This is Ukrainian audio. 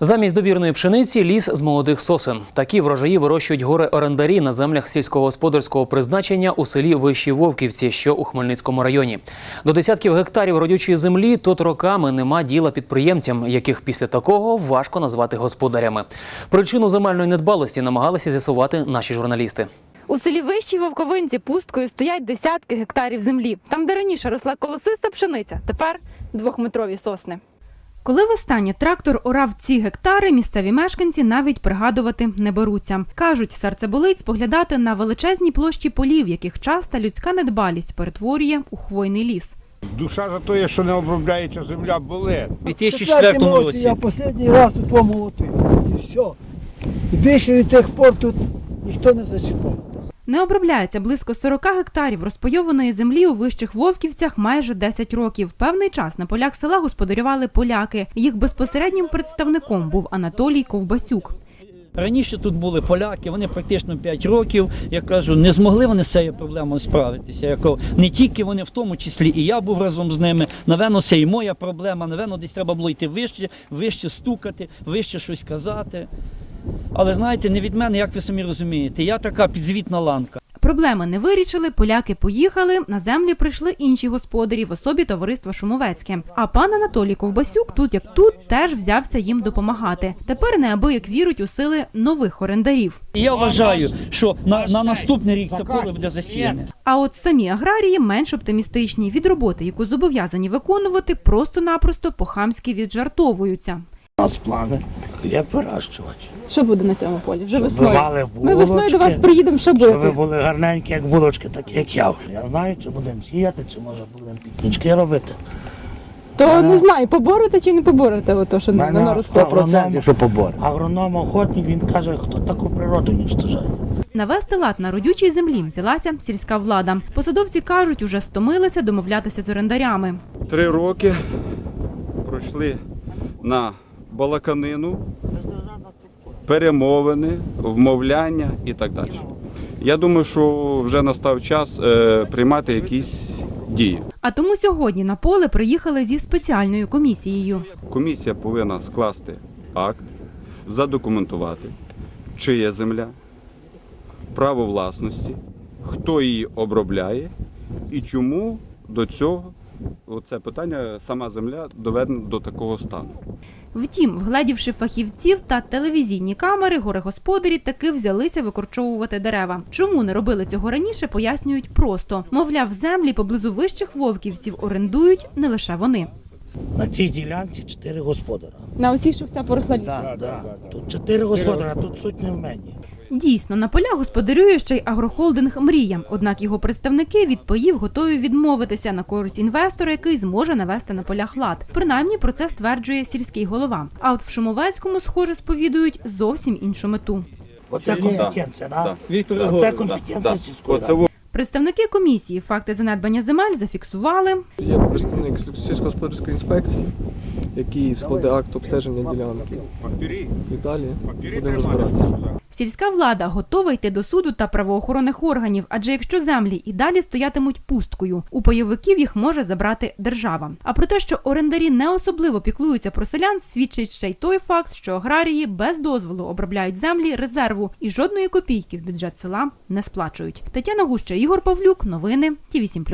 Замість добірної пшениці ліс з молодих сосен. Такі врожаї вирощують гори орендарі на землях сільськогосподарського призначення у селі Вищі Вовківці, що у Хмельницькому районі. До десятків гектарів родючої землі тут роками нема діла підприємцям, яких після такого важко назвати господарями. Причину земельної недбалості намагалися з'ясувати наші журналісти. У селі Вищій Вовковинці пусткою стоять десятки гектарів землі. Там, де раніше росла колосиста пшениця, тепер двохметрові сосни. Коли востаннє трактор орав ці гектари, місцеві мешканці навіть пригадувати не беруться. Кажуть, серце болить споглядати на величезні площі полів, яких часто людська недбалість перетворює у хвойний ліс. Душа за те, що не обробляється земля, болить. У 2004 році. Я останній раз тут помолотив. І все. І більше від тих пор тут ніхто не зачіпав. Не обробляється близько 40 гектарів розпайованої землі у вищих вовківцях майже 10 років. Певний час на полях села господарювали поляки. Їх безпосереднім представником був Анатолій Ковбасюк. Раніше тут були поляки, вони практично 5 років, я кажу, не змогли вони з цією проблемою справитися. Я кажу, не тільки вони, в тому числі і я був разом з ними. Навено, це і моя проблема. Навено, десь треба було йти вище, вище стукати, вище щось казати. Але знаєте, не від мене, як ви самі розумієте, я така підзвітна ланка. Проблеми не вирішили, поляки поїхали, на землі прийшли інші господарі в особі товариства Шумовецьке. А пан Анатолій Ковбасюк, тут як тут, теж взявся їм допомагати. Тепер неабияк віруть у сили нових орендарів. Я вважаю, що на, на наступний рік це поле буде засіяне. А от самі аграрії менш оптимістичні від роботи, яку зобов'язані виконувати, просто-напросто по-хамськи віджартовуються. У нас плани хліб вирощувати. Що буде на цьому полі? Вже Щоб ви мали булочки, приїдемо щоб ви були гарненькі, як булочки, так як я. Я знаю, чи будемо сіяти, чи може будемо пікнічки робити. То не знаю, поборете чи не поборете, ото що Мене росте. 100% що побор. Агроном охотник, він каже, хто таку природу уничтожає. Навести лад на родючій землі взялася сільська влада. Посадовці кажуть, уже стомилися домовлятися з орендарями. Три роки пройшли на балаканину, перемовини, вмовляння і так далі. Я думаю, що вже настав час е, приймати якісь дії. А тому сьогодні на поле приїхали зі спеціальною комісією. Комісія повинна скласти акт, задокументувати, чия земля, право власності, хто її обробляє і чому до цього це питання сама земля доведена до такого стану. Втім, вгледівши фахівців та телевізійні камери, горегосподарі таки взялися викорчовувати дерева. Чому не робили цього раніше, пояснюють просто. Мовляв, землі поблизу вищих вовківців орендують не лише вони. На цій ділянці чотири господара. На оцій, що вся поросла Да, да. Тут чотири господара, тут суть не в мені. Дійсно, на полях господарює ще й агрохолдинг Мрія. Однак його представники від паїв готові відмовитися на користь інвестора, який зможе навести на полях лад. Принаймні про це стверджує сільський голова. А от в Шумовецькому, схоже, сповідують зовсім іншу мету. Оце компетенція, да? Оце компетенція ради. Представники комісії факти занедбання земель зафіксували. Є представник сільськогосподарської інспекції, який складе акт обстеження ділянки. І далі будемо розбиратися. Сільська влада готова йти до суду та правоохоронних органів, адже якщо землі і далі стоятимуть пусткою, у пайовиків їх може забрати держава. А про те, що орендарі не особливо піклуються про селян, свідчить ще й той факт, що аграрії без дозволу обробляють землі резерву і жодної копійки в бюджет села не сплачують. Тетяна Гуща, Ігор Павлюк, новини Ті 8